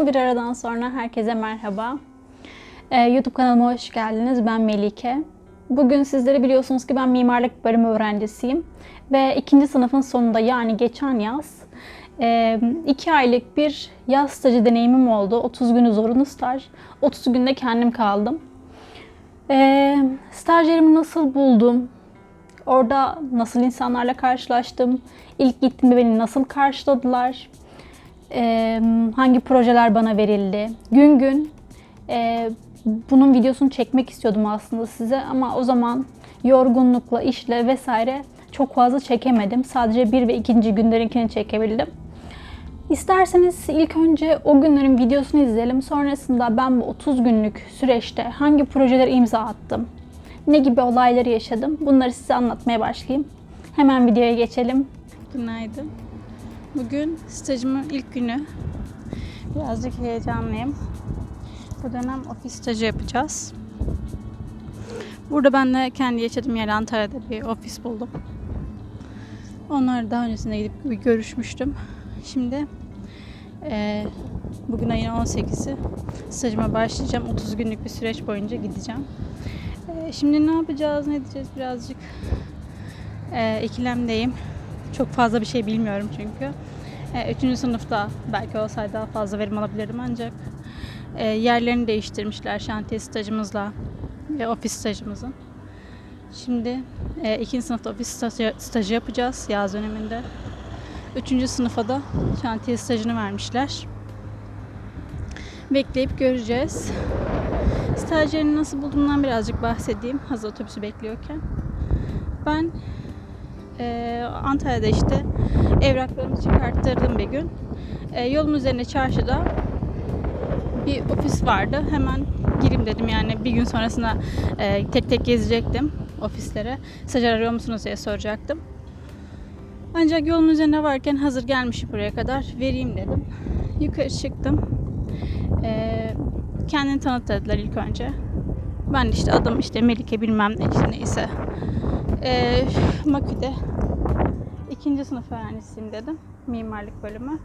Uzun bir aradan sonra herkese merhaba. Ee, YouTube kanalıma hoş geldiniz. Ben Melike. Bugün sizlere biliyorsunuz ki ben mimarlık bölümü öğrencisiyim. Ve ikinci sınıfın sonunda yani geçen yaz e, iki aylık bir yaz stajı deneyimim oldu. 30 günü zorunlu staj. 30 günde kendim kaldım. E, stajyerimi nasıl buldum? Orada nasıl insanlarla karşılaştım? İlk gittiğimde beni nasıl karşıladılar? Ee, hangi projeler bana verildi? Gün gün e, bunun videosunu çekmek istiyordum aslında size ama o zaman yorgunlukla, işle vesaire çok fazla çekemedim. Sadece bir ve ikinci günlerinkini çekebildim. İsterseniz ilk önce o günlerin videosunu izleyelim. Sonrasında ben bu 30 günlük süreçte hangi projelere imza attım, ne gibi olayları yaşadım bunları size anlatmaya başlayayım. Hemen videoya geçelim. Günaydın. Bugün stajımın ilk günü. Birazcık heyecanlıyım. Bu dönem ofis stajı yapacağız. Burada ben de kendi yaşadığım yer Antalya'da bir ofis buldum. Onları daha öncesinde gidip bir görüşmüştüm. Şimdi eee, bugün ayın 18'i stajıma başlayacağım. 30 günlük bir süreç boyunca gideceğim. Eee, şimdi ne yapacağız, ne edeceğiz birazcık eee, ikilemdeyim. Çok fazla bir şey bilmiyorum çünkü. E, Üçüncü sınıfta belki olsaydı daha fazla verim alabilirdim ancak e, yerlerini değiştirmişler şantiye stajımızla ve ofis stajımızın. Şimdi e, ikinci sınıfta ofis stajı, stajı yapacağız yaz döneminde. Üçüncü sınıfa da şantiye stajını vermişler. Bekleyip göreceğiz. Stajyerini nasıl bulduğumdan birazcık bahsedeyim hazır otobüsü bekliyorken. Ben ee, Antalya'da işte evraklarımı çıkarttırdım bir gün. Ee, yolun üzerinde çarşıda bir ofis vardı. Hemen gireyim dedim yani bir gün sonrasında e, tek tek gezecektim ofislere. Stajyer arıyor musunuz diye soracaktım. Ancak yolun üzerine varken hazır gelmişim buraya kadar vereyim dedim. Yukarı çıktım. Ee, kendini tanıt ilk önce. Ben işte adım işte Melike bilmem ne işte neyse. Ee, Makü'de ikinci sınıf öğrencisiyim dedim. Mimarlık bölümü.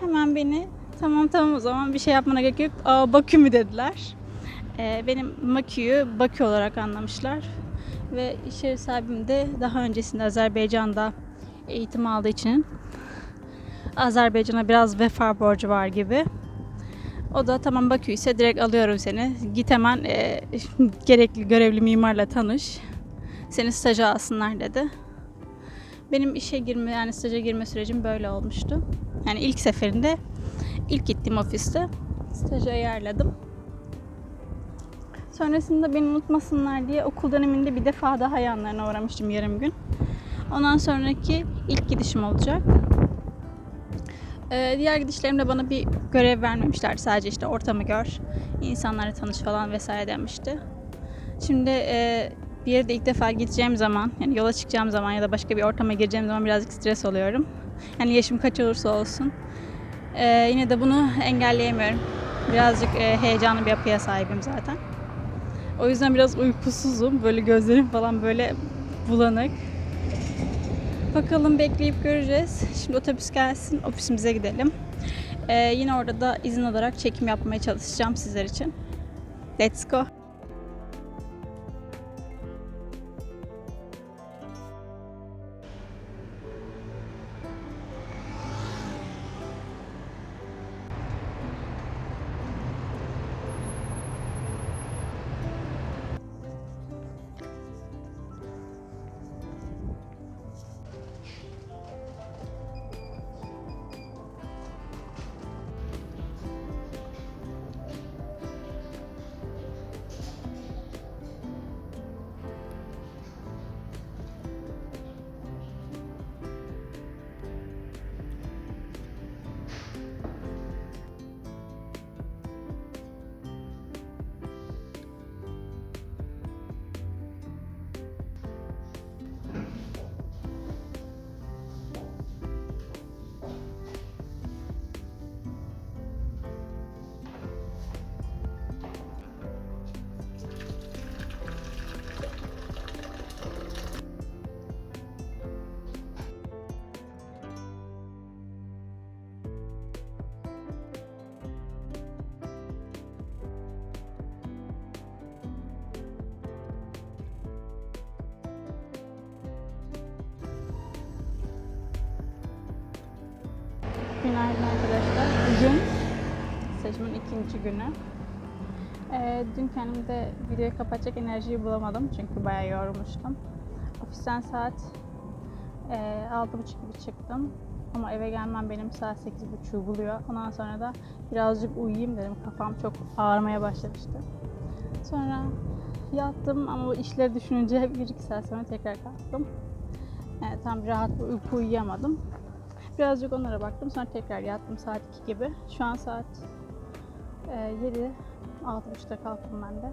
Hemen beni tamam tamam o zaman bir şey yapmana gerek yok. Aa Bakü mü dediler. Ee, benim Makü'yü Bakü olarak anlamışlar. Ve iş yeri de daha öncesinde Azerbaycan'da eğitim aldığı için Azerbaycan'a biraz vefa borcu var gibi. O da tamam Bakü ise direkt alıyorum seni. Git hemen e, gerekli görevli mimarla tanış. Seni staja alsınlar dedi. Benim işe girme yani staja girme sürecim böyle olmuştu. Yani ilk seferinde ilk gittiğim ofiste staja ayarladım. Sonrasında beni unutmasınlar diye okul döneminde bir defa daha yanlarına uğramıştım yarım gün. Ondan sonraki ilk gidişim olacak. Ee, diğer gidişlerimde bana bir görev vermemişler. Sadece işte ortamı gör, insanlarla tanış falan vesaire demişti. Şimdi e, bir yere de ilk defa gideceğim zaman, yani yola çıkacağım zaman ya da başka bir ortama gireceğim zaman birazcık stres oluyorum. Yani yaşım kaç olursa olsun. Ee, yine de bunu engelleyemiyorum. Birazcık e, heyecanlı bir yapıya sahibim zaten. O yüzden biraz uykusuzum. Böyle gözlerim falan böyle bulanık. Bakalım bekleyip göreceğiz. Şimdi otobüs gelsin, ofisimize gidelim. Ee, yine orada da izin alarak çekim yapmaya çalışacağım sizler için. Let's go. Günaydın arkadaşlar. Bugün seçimin ikinci günü. Ee, dün kendimde videoyu kapatacak enerjiyi bulamadım çünkü bayağı yorulmuştum. Ofisten saat e, 6.30 gibi çıktım. Ama eve gelmem benim saat 8.30'u buluyor. Ondan sonra da birazcık uyuyayım dedim. Kafam çok ağrımaya başlamıştı. Sonra yattım ama bu işleri düşününce 1-2 saat sonra tekrar kalktım. Yani tam rahat bir uyku uyuyamadım. Birazcık onlara baktım. Sonra tekrar yattım saat 2 gibi. Şu an saat e, 7. 6.30'da kalktım ben de.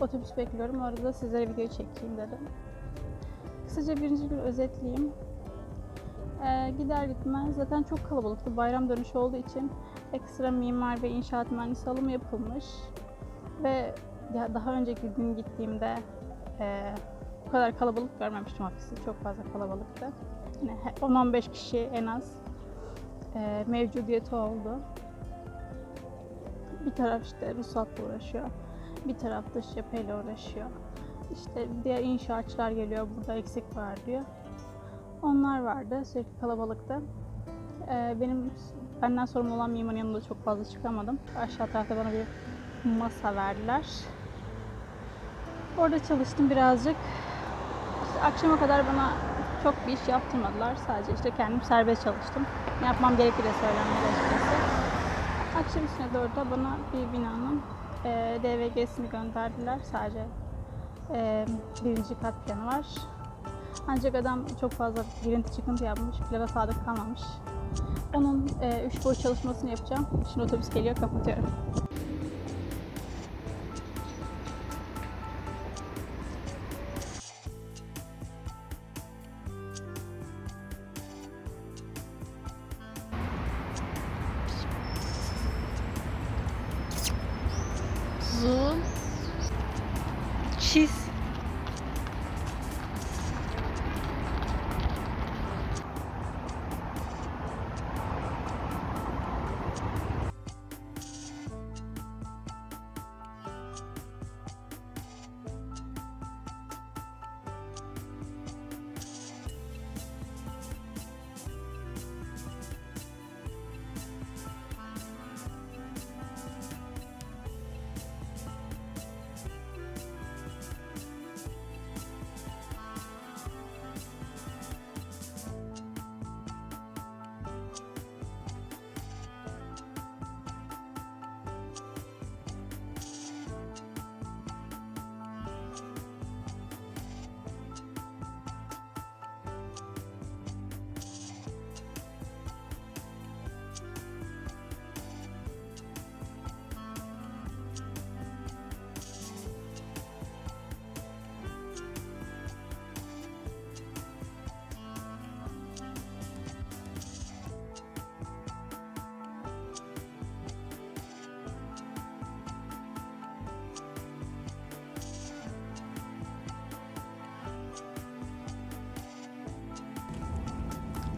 Otobüs bekliyorum. Orada da sizlere video çekeyim dedim. Kısaca birinci gün özetleyeyim. E, gider gitmez zaten çok kalabalıktı. Bayram dönüşü olduğu için ekstra mimar ve inşaat mühendisi alımı yapılmış. Ve daha önceki gün gittiğimde e, bu kadar kalabalık görmemiştim ofisi. Çok fazla kalabalıktı. Yine he- 10-15 kişi en az e, mevcudiyeti oldu. Bir taraf işte ruhsatla uğraşıyor. Bir taraf dış cepheyle uğraşıyor. İşte diğer inşaatçılar geliyor burada eksik var diyor. Onlar vardı sürekli kalabalıktı. E, benim benden sorumlu olan mimarın yanında çok fazla çıkamadım. Aşağı tarafta bana bir masa verdiler. Orada çalıştım birazcık. Akşama kadar bana çok bir iş yaptırmadılar. Sadece işte kendim serbest çalıştım. Yapmam gerektiği de söylenmedi açıkçası. Akşam üstüne doğru da bana bir binanın e, DVG'sini gönderdiler. Sadece e, birinci kat planı var. Ancak adam çok fazla girinti çıkıntı yapmış. Plana sadık kalmamış. Onun e, üç boy çalışmasını yapacağım. Şimdi otobüs geliyor kapatıyorum. Zoom. Çiz.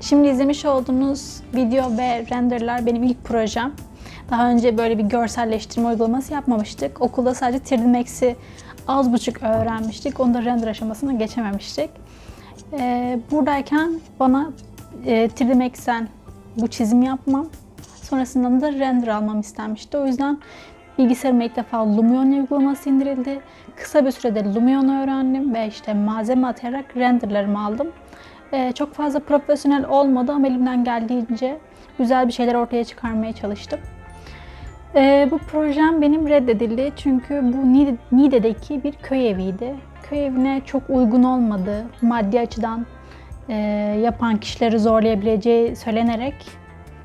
Şimdi izlemiş olduğunuz video ve renderler benim ilk projem. Daha önce böyle bir görselleştirme uygulaması yapmamıştık. Okulda sadece 3D Max'i az buçuk öğrenmiştik. Onu da render aşamasına geçememiştik. Ee, buradayken bana e, 3D Max'ten bu çizim yapmam, sonrasında da render almam istenmişti. O yüzden bilgisayarıma ilk defa Lumion uygulaması indirildi. Kısa bir sürede Lumion öğrendim ve işte malzeme atayarak renderlarımı aldım. Ee, çok fazla profesyonel olmadı ama elimden geldiğince güzel bir şeyler ortaya çıkarmaya çalıştım. Ee, bu projem benim reddedildi çünkü bu Niğde- Niğde'deki bir köy eviydi. Köy evine çok uygun olmadığı, maddi açıdan e, yapan kişileri zorlayabileceği söylenerek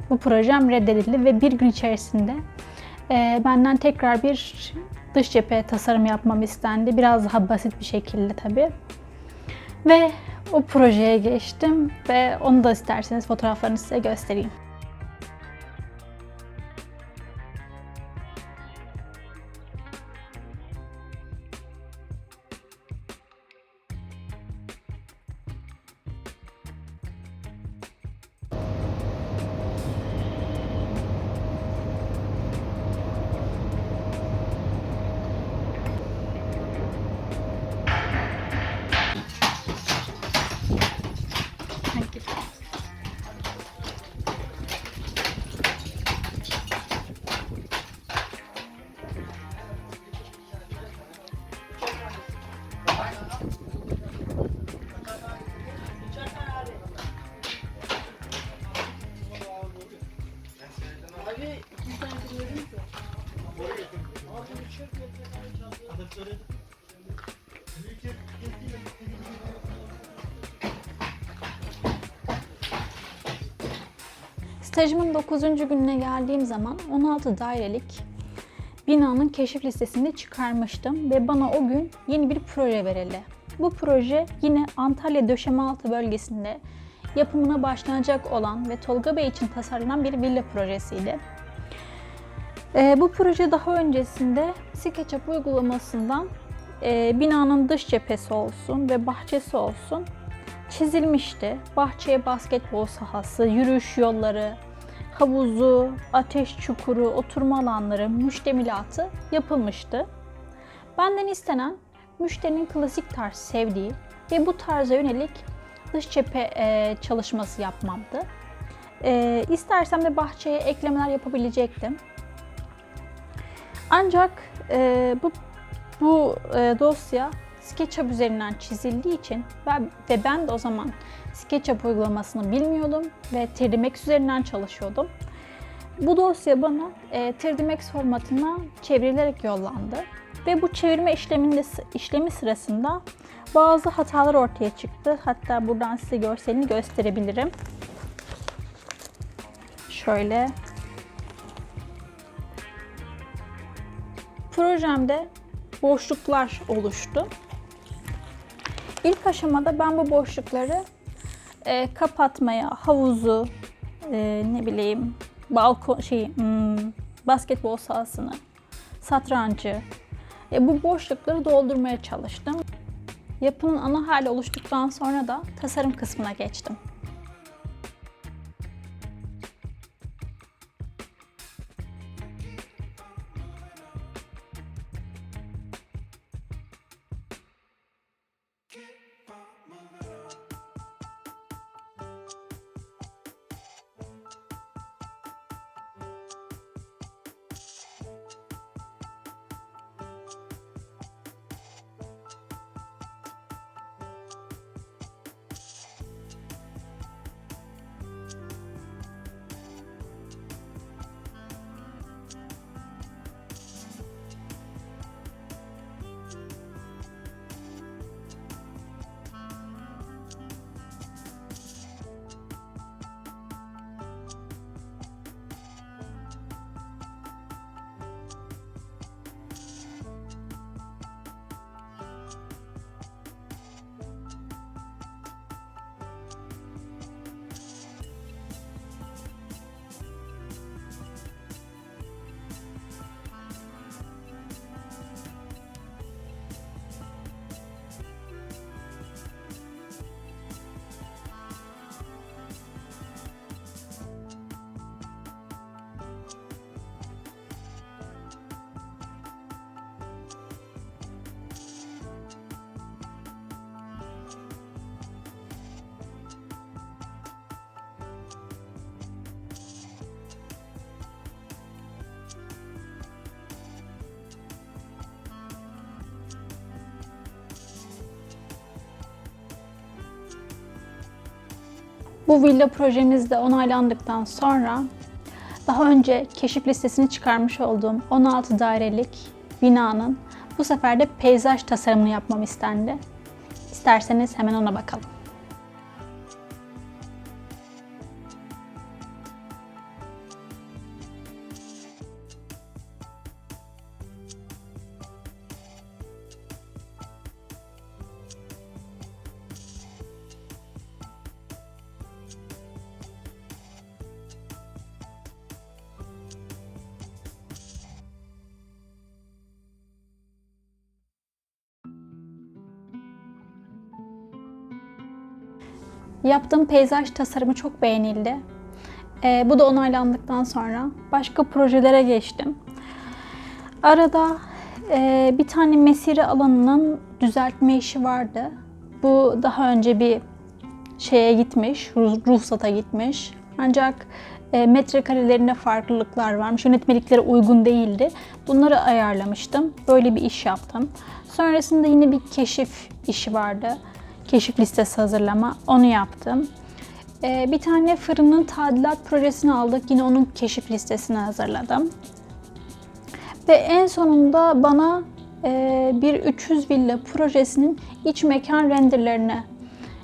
bu projem reddedildi ve bir gün içerisinde e, benden tekrar bir dış cephe tasarım yapmam istendi. Biraz daha basit bir şekilde tabii. Ve o projeye geçtim ve onu da isterseniz fotoğraflarını size göstereyim. Stajımın 9. gününe geldiğim zaman 16 dairelik binanın keşif listesini çıkarmıştım ve bana o gün yeni bir proje verildi. Bu proje yine Antalya Döşemealtı bölgesinde yapımına başlanacak olan ve Tolga Bey için tasarlanan bir villa projesiydi. Ee, bu proje daha öncesinde SketchUp uygulamasından e, binanın dış cephesi olsun ve bahçesi olsun çizilmişti. Bahçeye basketbol sahası, yürüyüş yolları, havuzu, ateş çukuru, oturma alanları, müştemilatı yapılmıştı. Benden istenen müşterinin klasik tarz sevdiği ve bu tarza yönelik dış cephe e, çalışması yapmamdı. E, istersem de bahçeye eklemeler yapabilecektim. Ancak e, bu bu e, dosya SketchUp üzerinden çizildiği için ben, ve ben de o zaman SketchUp uygulamasını bilmiyordum ve 3D Max üzerinden çalışıyordum. Bu dosya bana e, 3D Max formatına çevrilerek yollandı ve bu çevirme işleminde işlemi sırasında bazı hatalar ortaya çıktı. Hatta buradan size görselini gösterebilirim. Şöyle projemde boşluklar oluştu. İlk aşamada ben bu boşlukları e, kapatmaya, havuzu, e, ne bileyim, balkon şey, hmm, basketbol sahasını, satrancı, e, bu boşlukları doldurmaya çalıştım. Yapının ana hali oluştuktan sonra da tasarım kısmına geçtim. Bu villa projemiz de onaylandıktan sonra daha önce keşif listesini çıkarmış olduğum 16 dairelik binanın bu sefer de peyzaj tasarımını yapmam istendi. İsterseniz hemen ona bakalım. Yaptığım peyzaj tasarımı çok beğenildi. Ee, bu da onaylandıktan sonra başka projelere geçtim. Arada e, bir tane mesire alanının düzeltme işi vardı. Bu daha önce bir şeye gitmiş, ruh- ruhsata gitmiş. Ancak e, metrekarelerinde farklılıklar varmış. Yönetmeliklere uygun değildi. Bunları ayarlamıştım. Böyle bir iş yaptım. Sonrasında yine bir keşif işi vardı. Keşif listesi hazırlama. Onu yaptım. Ee, bir tane fırının tadilat projesini aldık. Yine onun keşif listesini hazırladım. Ve en sonunda bana e, bir 300 villa projesinin iç mekan renderlerini,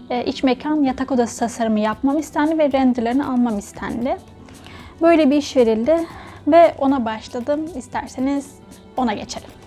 e, iç mekan yatak odası tasarımı yapmam istendi ve renderlerini almam istendi. Böyle bir iş verildi ve ona başladım. İsterseniz ona geçelim.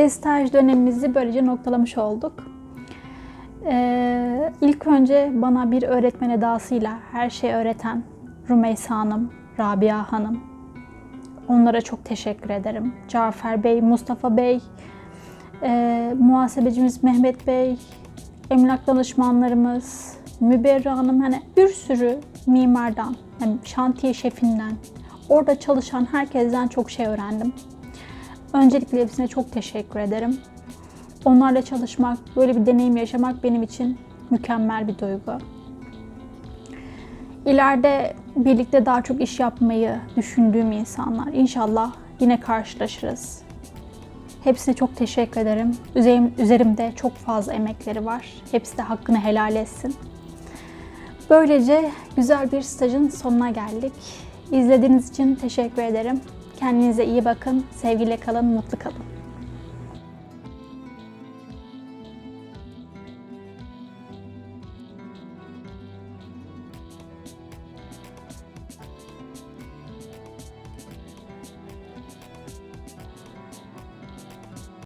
Ve staj dönemimizi böylece noktalamış olduk. Ee, ilk önce bana bir öğretmen edasıyla her şeyi öğreten Rümeysa Hanım, Rabia Hanım. Onlara çok teşekkür ederim. Cafer Bey, Mustafa Bey, e, muhasebecimiz Mehmet Bey, emlak danışmanlarımız, Müberra Hanım, hani bir sürü mimardan, yani şantiye şefinden, orada çalışan herkesten çok şey öğrendim. Öncelikle hepsine çok teşekkür ederim. Onlarla çalışmak, böyle bir deneyim yaşamak benim için mükemmel bir duygu. İleride birlikte daha çok iş yapmayı düşündüğüm insanlar. İnşallah yine karşılaşırız. Hepsine çok teşekkür ederim. Üzerim, üzerimde çok fazla emekleri var. Hepsi de hakkını helal etsin. Böylece güzel bir stajın sonuna geldik. İzlediğiniz için teşekkür ederim. Kendinize iyi bakın, sevgiyle kalın, mutlu kalın.